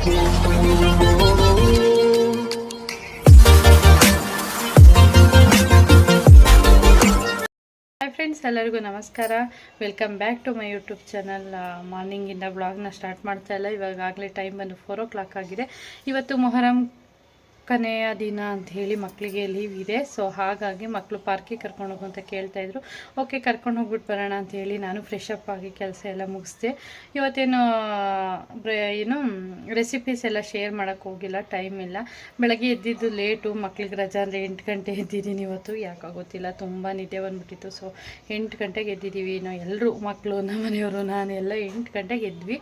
Hi friends ಎಲ್ಲರಿಗೂ ನಮಸ್ಕಾರ. Welcome back to my YouTube channel ಮಾರ್ನಿಂಗಿಂದ ಬ್ಲಾಗ್ನ ಸ್ಟಾರ್ಟ್ ಮಾಡ್ತಾ ಇಲ್ಲ. ಆಗಲೇ ಟೈಮ್ ಬಂದು ಫೋರ್ ಓ ಕ್ಲಾಕ್ ಆಗಿದೆ. ಇವತ್ತು ಮೊಹರಂ ಕೊನೆಯ ದಿನ ಅಂತ ಹೇಳಿ ಮಕ್ಕಳಿಗೆ ಲೀವ್ ಇದೆ. ಸೊ ಹಾಗಾಗಿ ಮಕ್ಕಳು ಪಾರ್ಕಿಗೆ ಕರ್ಕೊಂಡು ಹೋಗು ಅಂತ ಕೇಳ್ತಾ ಇದ್ರು. ಓಕೆ ಕರ್ಕೊಂಡು ಹೋಗ್ಬಿಟ್ಟು ಬರೋಣ ಅಂತ ಹೇಳಿ ನಾನು ಫ್ರೆಶ್ ಅಪ್ ಆಗಿ ಕೆಲಸ ಎಲ್ಲ ಮುಗಿಸ್ದೆ. ಇವತ್ತೇನು ಏನು ರೆಸಿಪೀಸ್ ಎಲ್ಲ ಶೇರ್ ಮಾಡೋಕ್ಕೆ ಹೋಗಿಲ್ಲ ಟೈಮ್ ಇಲ್ಲ. ಬೆಳಗ್ಗೆ ಎದ್ದಿದ್ದು ಲೇಟು ಮಕ್ಳಿಗೆ ರಜಾ ಅಂದರೆ ಎಂಟು ಗಂಟೆ ಎದ್ದಿದ್ದೀನಿ ಇವತ್ತು. ಯಾಕೋ ಗೊತ್ತಿಲ್ಲ, ತುಂಬ ನಿದ್ದೆ ಬಂದುಬಿಟ್ಟಿತ್ತು. ಸೊ ಎಂಟು ಗಂಟೆಗೆ ಎದ್ದಿದ್ದೀವಿ ನಾವು ಎಲ್ಲರೂ ಮಕ್ಕಳು ನಮ್ಮ ಮನೆಯವರು ನಾನು ಎಲ್ಲ ಎಂಟು ಗಂಟೆಗೆ ಎದ್ವಿ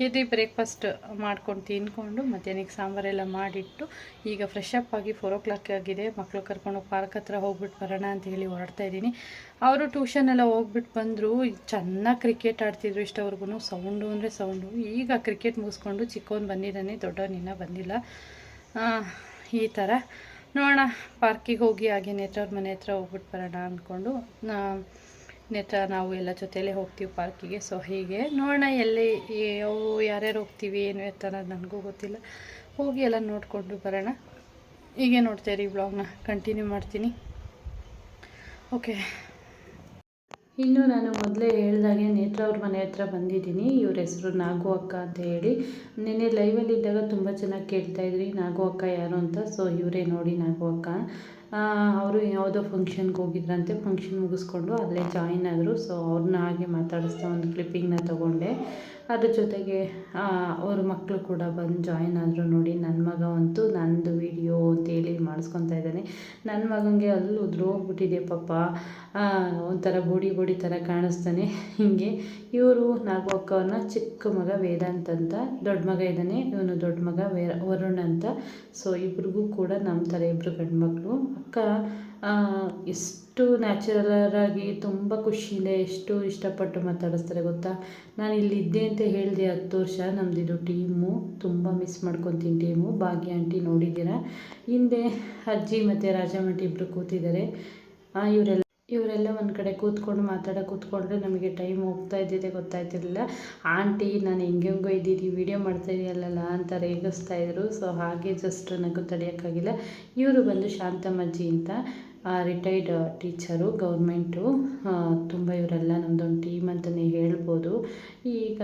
ಎದ್ದು ಬ್ರೇಕ್ಫಾಸ್ಟ್ ಮಾಡ್ಕೊಂಡು ತಿನ್ಕೊಂಡು ಮಧ್ಯಾಹ್ನಕ್ಕೆ ಸಾಂಬಾರೆಲ್ಲ ಮಾಡಿಟ್ಟು ಈಗ ಫ್ರೆಶ್ ಅಪ್ ಆಗಿ ಫೋರ್ ಓ ಕ್ಲಾಕ್ ಆಗಿದೆ. ಮಕ್ಕಳು ಕರ್ಕೊಂಡು ಪಾರ್ಕ್ ಹತ್ರ ಹೋಗ್ಬಿಟ್ಟು ಬರೋಣ ಅಂತ ಹೇಳಿ ಹೊರಡ್ತಾ ಇದ್ದೀನಿ. ಅವರು ಟ್ಯೂಷನ್ ಎಲ್ಲ ಹೋಗ್ಬಿಟ್ಟು ಬಂದರು. ಚೆನ್ನಾಗಿ ಕ್ರಿಕೆಟ್ ಆಡ್ತಿದ್ರು ಇಷ್ಟವರೆಗೂ ಸೌಂಡು ಅಂದರೆ ಸೌಂಡು ಈಗ ಕ್ರಿಕೆಟ್ ಮುಗಿಸ್ಕೊಂಡು ಚಿಕ್ಕವನು ಬಂದಿದ್ದಾನೆ ದೊಡ್ಡವನು ಇನ್ನೂ ಬಂದಿಲ್ಲ. ಈ ಥರ ನೋಡೋಣ ಪಾರ್ಕಿಗೆ ಹೋಗಿ ಹಾಗೆ ನೇತ್ರವ್ರ ಮನೆ ಹತ್ರ ಹೋಗ್ಬಿಟ್ಟು ಬರೋಣ ಅಂದ್ಕೊಂಡು ನಾ- ನೇತ್ರ ನಾವು ಎಲ್ಲ ಜೊತೆಯಲ್ಲೇ ಹೋಗ್ತೀವಿ ಪಾರ್ಕಿಗೆ. ಸೊ ಹೀಗೆ ನೋಡೋಣ ಎಲ್ಲಿ ಯಾವ ಯಾರ್ಯಾರು ಹೋಗ್ತೀವಿ, ಏನು ಎತ್ತ ನನಗೂ ಗೊತ್ತಿಲ್ಲ. ಹೋಗಿ ಎಲ್ಲ ನೋಡಿಕೊಂಡು ಬರೋಣ. ಹೀಗೆ ನೋಡ್ತಾ ಇರಿ ಬ್ಲಾಗ್ನ ಕಂಟಿನ್ಯೂ ಮಾಡ್ತೀನಿ. ಓಕೆ ಇನ್ನು ನಾನು ಮೊದಲೇ ಹೇಳ್ದಾಗೆ ನೇತ್ರ ಅವ್ರ ಮನೆ ಹತ್ರ ಬಂದಿದ್ದೀನಿ. ಇವ್ರ ಹೆಸರು ನಾಗು ಅಕ್ಕ ಅಂತ ಹೇಳಿ. ನಿನ್ನೆ ಲೈವಲ್ಲಿ ಇದ್ದಾಗ ತುಂಬ ಚೆನ್ನಾಗಿ ಕೇಳ್ತಾ ಇದ್ರಿ, ನಾಗು ಅಕ್ಕ ಯಾರು ಅಂತ. ಸೊ ಇವರೇ ನೋಡಿ ನಾಗು ಅಕ್ಕ. ಅವರು ಯಾವುದೋ ಫಂಕ್ಷನ್ಗೆ ಹೋಗಿದ್ರಂತೆ. ಫಂಕ್ಷನ್ ಮುಗಿಸ್ಕೊಂಡು ಅಲ್ಲೇ ಜಾಯಿನ್ ಆದರು. ಸೊ ಅವ್ರನ್ನ ಹಾಗೆ ಮಾತಾಡಿಸ್ತಾ ಒಂದು ಕ್ಲಿಪ್ಪಿಂಗ್ನ ತೊಗೊಂಡೆ. ಅದ್ರ ಜೊತೆಗೆ ಅವ್ರ ಮಕ್ಕಳು ಕೂಡ ಬಂದು ಜಾಯಿನ್ ಆದರು ನೋಡಿ ನನ್ನ ಮಗ ಅಂತೂ ನಂದು ವಿಡಿಯೋ ಅಂತೇಳಿ ಮಾಡಿಸ್ಕೊತಾ ಇದ್ದಾನೆ. ನನ್ನ ಮಗನಿಗೆ ಅಲ್ಲಿ ಉದ್ರೋಗ್ಬಿಟ್ಟಿದೆ ಪಾಪ. ಒಂಥರ ಬೋಡಿ ಬೋಡಿ ಥರ ಕಾಣಿಸ್ತಾನೆ. ಹೀಗೆ ಇವರು ನಾಲ್ಕು ಅಕ್ಕವನ್ನ ಚಿಕ್ಕ ಮಗ ವೇದಾಂತ್ ಅಂತ ದೊಡ್ಡ ಮಗ ಇದ್ದಾನೆ ಇವನು ದೊಡ್ಡ ಮಗ ವೇ ವರುಣ್ ಅಂತ. ಸೊ ಇಬ್ರಿಗೂ ಕೂಡ ನಮ್ಮ ಥರ ಇಬ್ಬರು ಗಂಡು ಮಕ್ಕಳು ಅಕ್ಕ ಆ, ಎಷ್ಟು ನ್ಯಾಚುರಲ್ ಆಗಿ ತುಂಬ ಖುಷಿಯಿಂದ ಎಷ್ಟು ಇಷ್ಟಪಟ್ಟು ಮಾತಾಡಿಸ್ತಾರೆ ಗೊತ್ತಾ? ನಾನು ಇಲ್ಲಿ ಇದ್ದೆ ಅಂತ ಹೇಳಿದೆ ಹತ್ತು ವರ್ಷ ನಮ್ಮದಿದು ಟೀಮು. ತುಂಬ ಮಿಸ್ ಮಾಡ್ಕೊತೀನಿ ಟೀಮು. ಭಾಗ್ಯ, ಆಂಟಿ ನೋಡಿದ್ದೀರಾ? ಹಿಂದೆ ಅಜ್ಜಿ ಮತ್ತು ರಾಜಮಂಟಿ ಇಬ್ಬರು ಕೂತಿದ್ದಾರೆ. ಇವರೆಲ್ಲ ಇವರೆಲ್ಲ ಒಂದು ಕಡೆ ಕೂತ್ಕೊಂಡು ಮಾತಾಡೋ ಕೂತ್ಕೊಂಡ್ರೆ ನಮಗೆ ಟೈಮ್ ಹೋಗ್ತಾ ಇದ್ದಿದ್ದೆ ಗೊತ್ತಾಯ್ತಿರಲಿಲ್ಲ. ಆಂಟಿ, ನಾನು ಹೆಂಗೆಂಗೋ ವಿಡಿಯೋ ಮಾಡ್ತಾ ಇದೆಯಲ್ಲ ಅಂತ ರೇಗಿಸ್ತಾ ಇದ್ರು. ಸೊ ಹಾಗೆ ಜಸ್ಟ್ ನನಗೂ ತಡೆಯೋಕ್ಕಾಗಿಲ್ಲ. ಇವರು ಬಂದು ಶಾಂತಮ್ಮಜ್ಜಿ ಅಂತ. ರಿಟೈರ್ಡ್ ಟೀಚರು ಗೌರ್ಮೆಂಟು ತುಂಬ ಇವರೆಲ್ಲ ನಮ್ಮದೊಂದು ಟೀಮ್ ಅಂತಲೇ ಹೇಳ್ಬೋದು. ಈಗ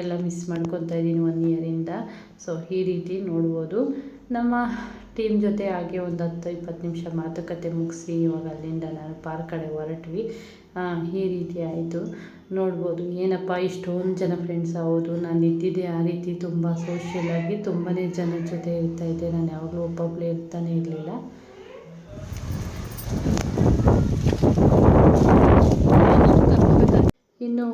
ಎಲ್ಲ ಮಿಸ್ ಮಾಡ್ಕೊತಾ ಇದ್ದೀನಿ ಒನ್ ಇಯರಿಂದ ಸೊ ಈ ರೀತಿ ನೋಡ್ಬೋದು. ನಮ್ಮ ಟೀಮ್ ಜೊತೆ ಹಾಗೆ ಒಂದು ಹತ್ತು, ಇಪ್ಪತ್ತು ನಿಮಿಷ ಮಾತುಕತೆ ಮುಗಿಸಿ ಇವಾಗ ಅಲ್ಲಿಂದ ನಾನು ಪಾರ್ಕ್ ಕಡೆ ಹೊರಟ್ವಿ. ಈ ರೀತಿ ಆಯಿತು. ನೋಡ್ಬೋದು, ಏನಪ್ಪ ಇಷ್ಟೊಂದು ಜನ ಫ್ರೆಂಡ್ಸ್ ಹೌದು. ನಾನು ಇದ್ದಿದ್ದೆ ಆ ರೀತಿ ತುಂಬ ಸೋಷಿಯಲಾಗಿ ತುಂಬಾ ಜನರ ಜೊತೆ ಇರ್ತಾ ಇದ್ದೆ. ನಾನು ಯಾವಾಗಲೂ ಒಬ್ಬೊಬ್ಬಳೇ ಇರ್ತಾನೆ ಇರಲಿಲ್ಲ. ಇನ್ನು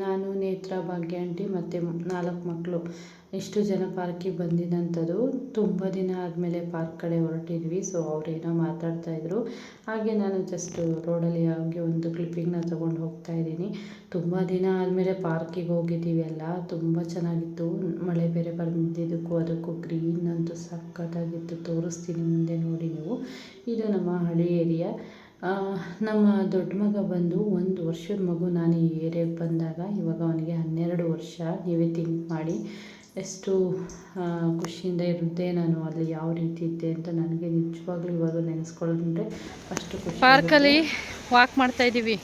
ನಾನು, ನೇತ್ರ ಭಾಗ್ಯ ಆಂಟಿ ಮತ್ತು ನಾಲ್ಕು ಮಕ್ಕಳು ಇಷ್ಟು ಜನ ಪಾರ್ಕಿಗೆ ಬಂದಿದ್ದಂಥದ್ದು ತುಂಬ ದಿನ ಆದಮೇಲೆ ಪಾರ್ಕ್ ಕಡೆ ಹೊರಟಿದ್ವಿ ಸೊ ಅವರೇನೋ ಮಾತಾಡ್ತಾಯಿದ್ರು ಹಾಗೆ ನಾನು ಜಸ್ಟ್ ರೋಡಲ್ಲಿ ಹಾಗೆ ಒಂದು ಕ್ಲಿಪ್ಪಿಂಗ್ನ ತೊಗೊಂಡು ಹೋಗ್ತಾ ಇದ್ದೀನಿ. ತುಂಬ ದಿನ ಆದಮೇಲೆ ಪಾರ್ಕಿಗೆ ಹೋಗಿದ್ದೀವಿ ಅಲ್ಲ, ತುಂಬ ಚೆನ್ನಾಗಿತ್ತು. ಮಳೆ ಬೇರೆ ಬಂದಿದ್ದಕ್ಕೂ ಅದಕ್ಕೂ ಗ್ರೀನ್ ಅಂತೂ ಸಖತ್ತಾಗಿತ್ತು. ತೋರಿಸ್ತೀನಿ ಮುಂದೆ ನೋಡಿ ನೀವು. ಇದು ನಮ್ಮ ಹಳ್ಳಿ ಏರಿಯಾ. ನಮ್ಮ ದೊಡ್ಡ ಮಗ ಬಂದು ಒಂದು ವರ್ಷದ ಮಗು ನಾನು ಈ ಏರಿಯಾಗೆ ಬಂದಾಗ ಇವಾಗ ಅವನಿಗೆ ಹನ್ನೆರಡು ವರ್ಷ. ನೀವೇ ಥಿಂಕ್ ಮಾಡಿ. ಎಷ್ಟು ಖುಷಿಯಿಂದ ಇರುತ್ತೆ, ನಾನು ಅಲ್ಲಿ ಯಾವ ರೀತಿ ಇದ್ದೆ ಅಂತ ನನಗೆ ನಿಜವಾಗ್ಲೂ ಇವಾಗ ನೆನೆಸ್ಕೊಂಡ್ರೆ ಅಷ್ಟು ಖುಷಿ ಪಾರ್ಕಲ್ಲಿ ವಾಕ್ ಮಾಡ್ತಾ ಇದ್ದೀವಿ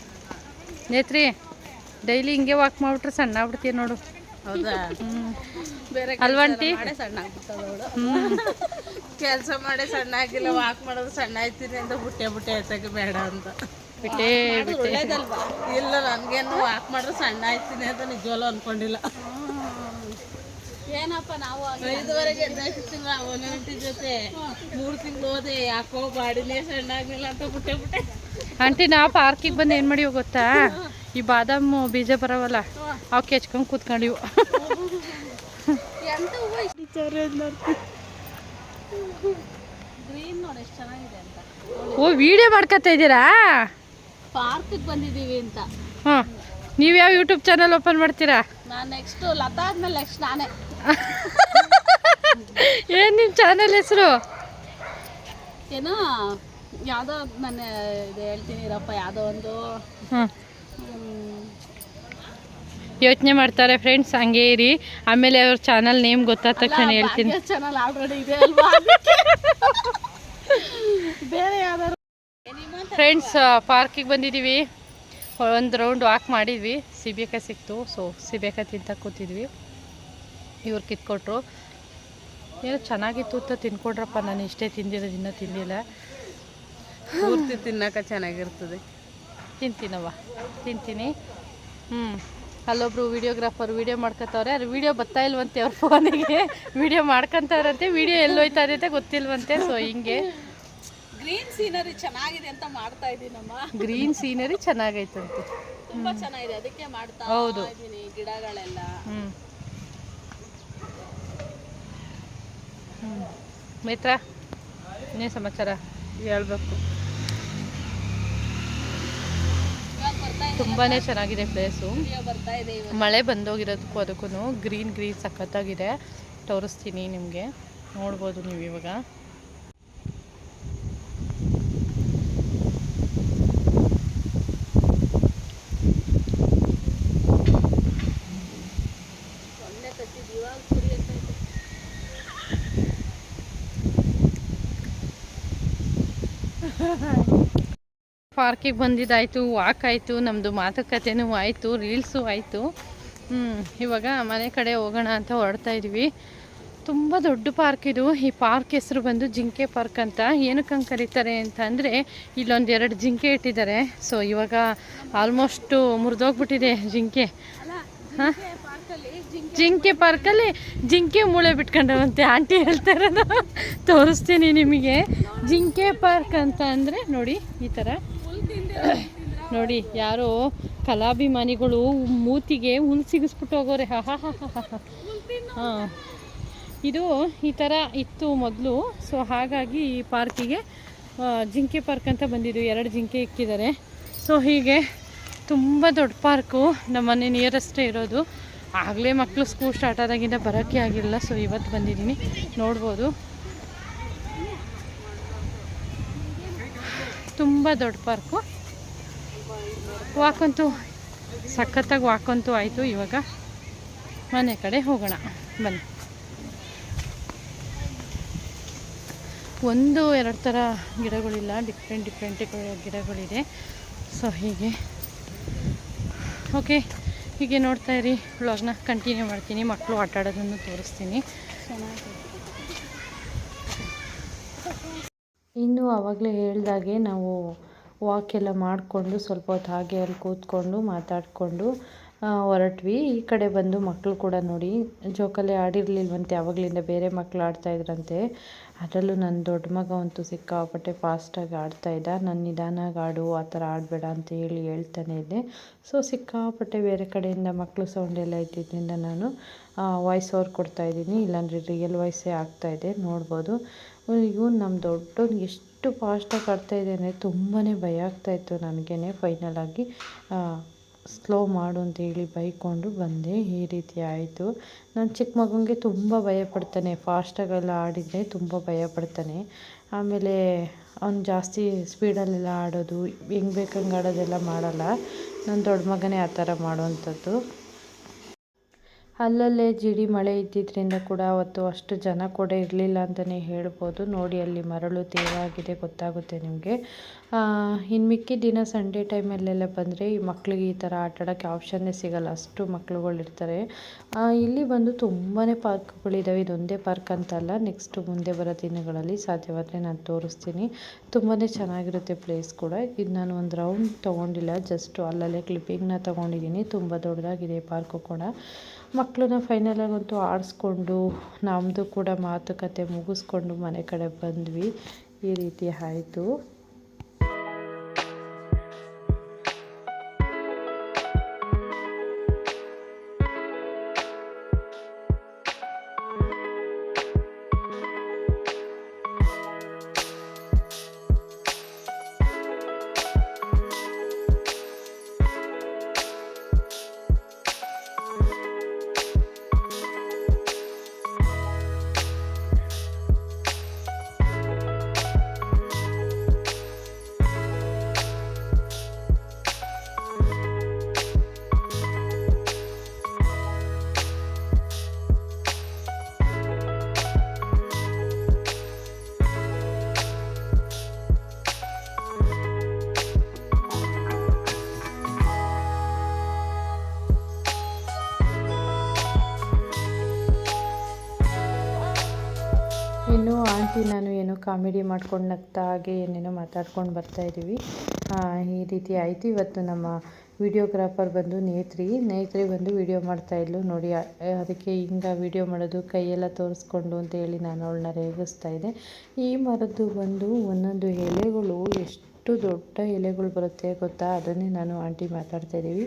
ನೇತ್ರಿ ಡೈಲಿ ಹಿಂಗೆ ವಾಕ್ ಮಾಡಿಬಿಟ್ರೆ ಸಣ್ಣ ಆಗ್ಬಿಡ್ತೀಯ ನೋಡು. ಹೌದಾ? ಬೇರೆ ಅಲ್ವಂಟಿ? ಸಣ್ಣ ಕೆಲಸ ಮಾಡೇ ಸಣ್ಣ ಆಗಿಲ್ಲ ವಾಕ್ ಮಾಡೋದು ಸಣ್ಣ ಆಯ್ತೀನಿ ಅಂತ ಬುಟ್ಟೆ ಬುಟ್ಟೆ ಎತ್ತಕ್ಕೆ ಬೇಡ ಅಂತ. ಬಿಟ್ಟೆ ಇಲ್ಲ ನನ್ಗೇನು ವಾಕ್ ಮಾಡಿದ್ರೆ ಸಣ್ಣ ಆಯ್ತೀನಿ ಅಂತ ನಿಜವಲ್ಲೂ ಅನ್ಕೊಂಡಿಲ್ಲ. ಏನಪ್ಪ ನಾವು ಐದುವರೆಗೆ ಎದ್ದಾಯ್ತು ತಿಂಗಳ ಒಂದೊಂಟಿ ಜೊತೆ. ಮೂರು ತಿಂಗಳು ಹೋದೆ ಯಾಕೋ ಬಾಡಿನೇ ಸಣ್ಣ ಆಗ್ಲಿಲ್ಲ ಅಂತ ಬುಟ್ಟೆ ಬುಟ್ಟೆ. ಆಂಟಿ ನಾ ಪಾರ್ಕಿಗೆ ಬಂದು ಏನು ಮಾಡಿ ಗೊತ್ತಾ? ಈ ಬಾದಾಮು ಬೀಜ ಬರವಲ್ಲ ಅವು ಕೆಚ್ಕೊಂಡು ಕೂತ್ಕೊಂಡಿವು ಎಂತ ಹೂವು ಗ್ರೀನ್ ನೋಡಿ. ಎಷ್ಟು ಚೆನ್ನಾಗಿದೆ ಅಂತ? ಓ ವಿಡಿಯೋ ಮಾಡ್ಕೊತಾ ಇದ್ದೀರಾ? ಪಾರ್ಕಿಗೆ ಬಂದಿದ್ದೀವಿ ಅಂತ. ಹಾಂ. ನೀವು ಯಾವ ಯೂಟ್ಯೂಬ್ ಚಾನಲ್ ಓಪನ್ ಮಾಡ್ತೀರಾ? ನಾನು ನೆಕ್ಸ್ಟ್ ಲತಾ ಆದ್ಮೇಲೆ ನೆಕ್ಸ್ಟ್ ನಾನೇ. ಏನು ನಿಮ್ಮ ಚಾನಲ್ ಹೆಸರು? ಏನೋ ಯಾವುದೋ ನಾನು ಇದು ಹೇಳ್ತೀನಿ ಇರಪ್ಪ ಯಾವುದೋ ಒಂದು. ಯೋಚನೆ ಮಾಡ್ತಾರೆ ಫ್ರೆಂಡ್ಸ್ ಹಂಗೆ ಇರಿ. ಆಮೇಲೆ ಅವ್ರ ಚಾನಲ್ ನೇಮ್ ಗೊತ್ತಾದ ತಕ್ಷಣ ಹೇಳ್ತೀನಿ. ಚಾನಲ್ ಆಲ್ರೆಡಿ ಇದೆ ಅಲ್ವಾ ಬೇರೆ ಯಾವ್ದಾದ್ರು? ಫ್ರೆಂಡ್ಸ್ ಪಾರ್ಕಿಗೆ ಬಂದಿದ್ದೀವಿ ಒಂದು ರೌಂಡ್ ವಾಕ್ ಮಾಡಿದ್ವಿ. ಸಿಬೇಕ ಸಿಕ್ತು. ಸೊ ಸಿಬೇಕ ತಿಂತ ಕೂತಿದ್ವಿ. ಇವ್ರು ಕಿತ್ಕೊಟ್ರು. ಏನು ಚೆನ್ನಾಗಿತ್ತು ಅಂತ ತಿನ್ಕೊಡ್ರಪ್ಪ. ನಾನು ಇಷ್ಟೇ ತಿಂದಿರೋದು ಇನ್ನೂ ತಿಂದಿಲ್ಲ. ಪೂರ್ತಿ ತಿನ್ನಕ ಚೆನ್ನಾಗಿರ್ತದೆ. ತಿಂತೀನವ್ವ. ತಿಂತೀನಿ. ಹ್ಞೂ ಅಲ್ಲೊಬ್ರು ವೀಡಿಯೋಗ್ರಾಫರ್ ವೀಡಿಯೋ ಮಾಡ್ಕೊತವ್ರೆ ಅದು ವೀಡಿಯೋ ಬರ್ತಾ ಇಲ್ವಂತೆ ಅವ್ರ ಫೋನಿಗೆ. ವೀಡಿಯೋ ಮಾಡ್ಕೊತವ್ರಂತೆ ವಿಡಿಯೋ ಎಲ್ಲೋಯ್ತಾ ಇದೆ ಗೊತ್ತಿಲ್ವಂತೆ ಸೊ ಹಿಂಗೆ. ಗ್ರೀನ್ ಸೀನರಿ ಚೆನ್ನಾಗಿದೆ ಅಂತ ಮಾಡ್ತಾ ಇದ್ದೀನಮ್ಮ. ಗ್ರೀನ್ ಸೀನರಿ ಚೆನ್ನಾಗೈತಂತೆ. ತುಂಬಾ ಚೆನ್ನಾಗಿದೆ ಅದಕ್ಕೆ ಮಾಡ್ತಾ ಹೌದು. ಇದ್ದೀನಿ ಗಿಡಗಳೆಲ್ಲ. ಹ್ಞೂ ಹ್ಞೂ ಮಿತ್ರ ಇನ್ನೇ ಸಮಾಚಾರ? ಹೇಳ್ಬೇಕು ಇವಾಗ ಬರ್ತಾ ಇದೆ ತುಂಬಾ ಚೆನ್ನಾಗಿದೆ ಪ್ಲೇಸು. ಮಳೆ ಬಂದೋಗಿರೋದಕ್ಕೂ ಅದಕ್ಕೂ ಗ್ರೀನ್ ಗ್ರೀನ್ ಸಖತ್ತಾಗಿದೆ. ತೋರಿಸ್ತೀನಿ ನಿಮಗೆ. ನೋಡ್ಬೋದು ನೀವು ಇವಾಗ. ಸೊನ್ನೆ ಕಚ್ಚಿದ್ದು ಇವಾಗ ಸುರಿ ಅಂತ ಇದೆ. ಪಾರ್ಕಿಗೆ ಬಂದಿದ್ದಾಯಿತು ವಾಕ್ ಆಯಿತು ನಮ್ಮದು ಮಾತುಕತೆನೂ ಆಯಿತು, ರೀಲ್ಸು ಆಯಿತು. ಇವಾಗ ಮನೆ ಕಡೆ ಹೋಗೋಣ ಅಂತ ಹೊರಡ್ತಾ ಇದ್ವಿ. ತುಂಬ ದೊಡ್ಡ ಪಾರ್ಕ್ ಇದು. ಈ ಪಾರ್ಕ್ ಹೆಸರು ಬಂದು ಜಿಂಕೆ ಪಾರ್ಕ್ ಅಂತ. ಏನಕ್ಕೆ ಕರೀತಾರೆ ಅಂತ ಅಂದರೆ, ಇಲ್ಲೊಂದು ಎರಡು ಜಿಂಕೆ ಇಟ್ಟಿದ್ದಾರೆ. ಸೊ ಇವಾಗ ಆಲ್ಮೋಸ್ಟು ಮುರಿದೋಗ್ಬಿಟ್ಟಿದೆ ಜಿಂಕೆ. ಹಾಂ? ಜಿಂಕೆ ಪಾರ್ಕಲ್ಲಿ ಜಿಂಕೆ ಮೂಳೆ ಬಿಟ್ಕೊಂಡವಂತೆ. ಆಂಟಿ ಹೇಳ್ತಾ ಇರೋದು. ತೋರಿಸ್ತೀನಿ ನಿಮಗೆ. ಜಿಂಕೆ ಪಾರ್ಕ್ ಅಂತ ಅಂದರೆ, ನೋಡಿ, ಈ ಥರ ನೋಡಿ, ಯಾರೋ ಕಲಾಭಿಮಾನಿಗಳು ಮೂತಿಗೆ ಹುಲ್ ಸಿಗಿಸ್ಬಿಟ್ಟು ಹೋಗೋರೆ. ಹಾ ಹಾ ಇದು ಈ ಥರ ಇತ್ತು ಮೊದಲು. ಸೊ ಹಾಗಾಗಿ ಈ ಪಾರ್ಕಿಗೆ ಜಿಂಕೆ ಪಾರ್ಕ್ ಅಂತ ಬಂದಿದ್ದು. ಎರಡು ಜಿಂಕೆ ಇಕ್ಕಿದ್ದಾರೆ. ಸೊ ಹೀಗೆ ತುಂಬ ದೊಡ್ಡ ಪಾರ್ಕು. ನಮ್ಮನೆ ನಿಯರೆಸ್ಟೇ ಇರೋದು. ಆಗಲೇ ಮಕ್ಕಳು ಸ್ಕೂಲ್ ಸ್ಟಾರ್ಟ್ ಆದಾಗಿಂದ ಬರೋಕ್ಕೆ ಆಗಿಲ್ಲ. ಸೊ ಇವತ್ತು ಬಂದಿದ್ದೀನಿ. ನೋಡ್ಬೋದು. ತುಂಬ ದೊಡ್ಡ ಪಾರ್ಕು. ವಾಕಂತೂ, ಸಖತ್ತಾಗಿ ವಾಕಂತೂ ಆಯಿತು ಇವಾಗ. ಮನೆ ಕಡೆ ಹೋಗೋಣ, ಬನ್ನಿ. ಒಂದು, ಎರಡು ಥರ ಗಿಡಗಳಿಲ್ಲ ಡಿಫ್ರೆಂಟ್ ಡಿಫ್ರೆಂಟ್ ಗಿಡಗಳಿದೆ. ಸೊ ಹೀಗೆ. ಓಕೆ ಹೀಗೆ ನೋಡ್ತಾ ಇರಿ. ವ್ಲಾಗ್ನ ಕಂಟಿನ್ಯೂ ಮಾಡ್ತೀನಿ. ಮಕ್ಕಳು ಆಟ ಆಡೋದನ್ನು ತೋರಿಸ್ತೀನಿ. ಇನ್ನು ಆವಾಗಲೇ ಹೇಳ್ದಾಗೆ ನಾವು ವಾಕ್ ಎಲ್ಲ ಮಾಡಿಕೊಂಡು ಸ್ವಲ್ಪ ಹೊತ್ತು ಹಾಗೆ ಅಲ್ಲಿ ಕೂತ್ಕೊಂಡು ಮಾತಾಡಿಕೊಂಡು ಹೊರಟ್ವಿ. ಈ ಕಡೆ ಬಂದು ಮಕ್ಕಳು ಕೂಡ ನೋಡಿ ಜೋಕಾಲಿ ಆಡಿರಲಿಲ್ವಂತೆ ಆವಾಗಲಿಂದ ಬೇರೆ ಮಕ್ಕಳು ಆಡ್ತಾಯಿದ್ರಂತೆ ಅದರಲ್ಲೂ ನನ್ನ ದೊಡ್ಡ ಮಗ ಅಂತೂ ಸಿಕ್ಕಾಪಟ್ಟೆ ಫಾಸ್ಟಾಗಿ ಆಡ್ತಾ ಇದ್ದ. ನಾನು ನಿಧಾನಾಗಿ ಆಡು, ಆ ಥರ ಆಡಬೇಡ ಅಂತ ಹೇಳಿ ಹೇಳ್ತಾನೆ ಇದ್ದೆ. ಸೊ ಸಿಕ್ಕಾಪಟ್ಟೆ ಬೇರೆ ಕಡೆಯಿಂದ ಮಕ್ಕಳು ಸೌಂಡ್ ಎಲ್ಲ ಇದ್ದಿದ್ದರಿಂದ ನಾನು ವಾಯ್ಸ್ ಓವರ್ ಕೊಡ್ತಾಯಿದ್ದೀನಿ ಇಲ್ಲಾಂದರೆ ರಿಯಲ್ ವಾಯ್ಸೇ ಆಗ್ತಾಯಿದೆ ನೋಡ್ಬೋದು. ಇವನು ನಮ್ಮ ದೊಡ್ಡವ್ನಿಗೆ ಎಷ್ಟು ಫಾಸ್ಟಾಗಿ ಆಡ್ತಾ ಇದೆ ಅಂದರೆ ತುಂಬಾ ಭಯ ಆಗ್ತಾಯಿತ್ತು ನನಗೇ ಫೈನಲಾಗಿ ಸ್ಲೋ ಮಾಡು ಅಂತ ಹೇಳಿ ಬೈಕೊಂಡು ಬಂದೆ, ಈ ರೀತಿ ಆಯಿತು. ನನ್ನ ಚಿಕ್ಕ ಮಗನಿಗೆ ತುಂಬ ಭಯ ಪಡ್ತಾನೆ ಫಾಸ್ಟಾಗೆಲ್ಲ ಆಡಿದರೆ ತುಂಬ ಭಯ ಪಡ್ತಾನೆ. ಆಮೇಲೆ ಅವ್ನು ಜಾಸ್ತಿ ಸ್ಪೀಡಲ್ಲೆಲ್ಲ ಆಡೋದು, ಹೆಂಗೆ ಬೇಕಂಗೆ ಆಡೋದೆಲ್ಲ ಮಾಡಲ್ಲ. ನನ್ನ ದೊಡ್ಡ ಮಗನೇ ಆ ಥರ ಮಾಡೋವಂಥದ್ದು. ಅಲ್ಲಲ್ಲೇ ಜಿಡಿ ಮಳೆ ಇದ್ದಿದ್ದರಿಂದ ಕೂಡ ಅವತ್ತು ಅಷ್ಟು ಜನ ಕೂಡ ಇರಲಿಲ್ಲ ಅಂತಲೇ ಹೇಳ್ಬೋದು. ನೋಡಿ ಅಲ್ಲಿ ಮರಳು ತೇವಾಗಿದೆ ಗೊತ್ತಾಗುತ್ತೆ ನಿಮಗೆ. ಇನ್ನು ಮಿಕ್ಕಿ ದಿನ ಸಂಡೇ ಟೈಮಲ್ಲೆಲ್ಲ ಬಂದರೆ ಈ ಮಕ್ಕಳಿಗೆ ಈ ಥರ ಆಟ ಆಡೋಕ್ಕೆ ಆಪ್ಷನ್ನೇ ಸಿಗಲ್ಲ. ಅಷ್ಟು ಮಕ್ಳುಗಳಿರ್ತಾರೆ ಇರ್ತಾರೆ. ಇಲ್ಲಿ ಬಂದು ತುಂಬಾ ಪಾರ್ಕ್ಗಳಿದ್ದಾವೆ ಇದೊಂದೇ ಪಾರ್ಕ್ ಅಂತಲ್ಲ, ನೆಕ್ಸ್ಟ್ ಮುಂದೆ ಬರೋ ದಿನಗಳಲ್ಲಿ ಸಾಧ್ಯವಾದರೆ ನಾನು ತೋರಿಸ್ತೀನಿ. ತುಂಬಾ ಚೆನ್ನಾಗಿರುತ್ತೆ ಪ್ಲೇಸ್ ಕೂಡ. ಇದು ನಾನು ಒಂದು ರೌಂಡ್ ತೊಗೊಂಡಿಲ್ಲ, ಜಸ್ಟು ಅಲ್ಲಲ್ಲೇ ಕ್ಲಿಪ್ಪಿಂಗ್ನ ತೊಗೊಂಡಿದ್ದೀನಿ. ತುಂಬ ದೊಡ್ಡದಾಗಿದೆ ಪಾರ್ಕು ಕೂಡ. ಮಕ್ಕಳನ್ನ ಫೈನಲಾಗಂತೂ ಆಡಿಸ್ಕೊಂಡು ನಮ್ಮದು ಕೂಡ ಮಾತುಕತೆ ಮುಗಿಸ್ಕೊಂಡು ಮನೆ ಕಡೆ ಬಂದ್ವಿ. ಈ ರೀತಿ ಆಯಿತು. ಕಾಮಿಡಿ ಮಾಡ್ಕೊಂಡು ನಗ್ತಾ ಹಾಗೆ ಏನೇನೋ ಮಾತಾಡ್ಕೊಂಡು ಬರ್ತಾಯಿದ್ದೀವಿ ಈ ರೀತಿ ಆಯಿತು. ಇವತ್ತು ನಮ್ಮ ವಿಡಿಯೋಗ್ರಾಫರ್ ಬಂದು ನೇತ್ರಿ. ನೇತ್ರಿ ಬಂದು ವಿಡಿಯೋ ಮಾಡ್ತಾಯಿದ್ಲು ನೋಡಿ ಅದಕ್ಕೆ ಹಿಂಗೆ ವಿಡಿಯೋ ಮಾಡೋದು, ಕೈಯೆಲ್ಲ ತೋರಿಸ್ಕೊಂಡು ಅಂತ ಹೇಳಿ ನಾನು ಅವಳನ್ನ ರೇಗಿಸ್ತಾ ಇದ್ದೆ. ಈ ಮರದ್ದು ಬಂದು ಒಂದೊಂದು ಎಲೆಗಳು ಎಷ್ಟು ದೊಡ್ಡ ಎಲೆಗಳು ಬರುತ್ತೆ ಗೊತ್ತಾ? ಅದನ್ನೇ ನಾನು ಆಂಟಿ ಮಾತಾಡ್ತಾ ಇದ್ದೀವಿ.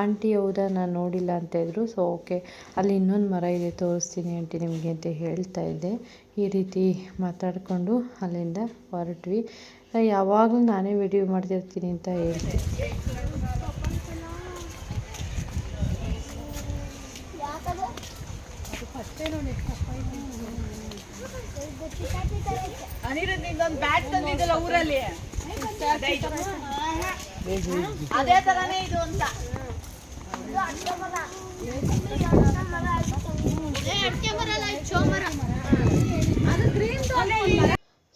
ಆಂಟಿ, ಹೌದಾ? ನಾನು ನೋಡಿಲ್ಲ ಅಂತ ಇದ್ದರು ಸೊ ಓಕೆ ಅಲ್ಲಿ ಇನ್ನೊಂದು ಮರ ಇದೆ. ತೋರಿಸ್ತೀನಿ ಆಂಟಿ ನಿಮಗೆ ಅಂತ ಹೇಳ್ತಾ ಇದ್ದೆ. ಈ ರೀತಿ ಮಾತಾಡಿಕೊಂಡು ಅಲ್ಲಿಂದ ಹೊರಟ್ವಿ. ಯಾವಾಗಲೂ ನಾನೇ ವಿಡಿಯೋ ಮಾಡ್ತಿರ್ತೀನಿ ಅಂತ ಹೇಳ್ತೆ ಅನಿರುದ್ಧ ಇನ್ನೊಂದು ಬ್ಯಾಟ್ ತಂದಿದ್ದಲ್ಲ ಊರಲ್ಲಿ? ಅದೇ ತರನೇ ಇದು ಅಂತ.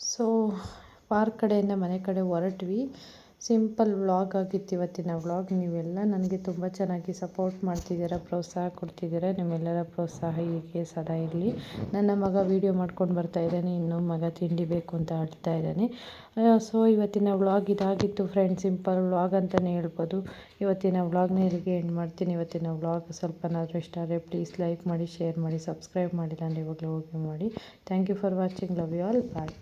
ಸೊ ಪಾರ್ಕ್ ಕಡೆಯಿಂದ ಮನೆ ಕಡೆ ಹೊರಟ್ವಿ. ಸಿಂಪಲ್ ವ್ಲಾಗ್ ಆಗಿತ್ತು ಇವತ್ತಿನ ವ್ಲಾಗ್. ನೀವೆಲ್ಲ ನನಗೆ ತುಂಬ ಚೆನ್ನಾಗಿ ಸಪೋರ್ಟ್ ಮಾಡ್ತಿದ್ದೀರಾ, ಪ್ರೋತ್ಸಾಹ ಕೊಡ್ತಿದ್ದೀರಾ, ನಿಮ್ಮೆಲ್ಲರ ಪ್ರೋತ್ಸಾಹ ಹೀಗೆ ಸದಾ ಇರಲಿ. ನನ್ನ ಮಗ ವೀಡಿಯೋ ಮಾಡ್ಕೊಂಡು ಬರ್ತಾ ಇದ್ದಾನೆ, ಇನ್ನೂ ಮಗ ತಿಂಡಿ ಬೇಕು ಅಂತ ಆಡ್ತಾ ಇದ್ದಾನೆ. ಸೊ ಇವತ್ತಿನ ವ್ಲಾಗ್ ಇದಾಗಿತ್ತು ಫ್ರೆಂಡ್ ಸಿಂಪಲ್ ವ್ಲಾಗ್ ಅಂತಲೇ ಹೇಳ್ಬೋದು. ಇವತ್ತಿನ ವ್ಲಾಗ್ನ ಇಲ್ಲಿಗೆ ಎಂಡ್ ಮಾಡ್ತೀನಿ. ಇವತ್ತಿನ ವ್ಲಾಗ್ ಸ್ವಲ್ಪನಾದರೂ ಇಷ್ಟ ಆದರೆ ಪ್ಲೀಸ್ ಲೈಕ್ ಮಾಡಿ ಶೇರ್ ಮಾಡಿ ಸಬ್ಸ್ಕ್ರೈಬ್ ಮಾಡಿಲ್ಲ ಅಂದರೆ ಇವಾಗಲೇ ಹೋಗಿ ಮಾಡಿ. Thank you for watching love you all bye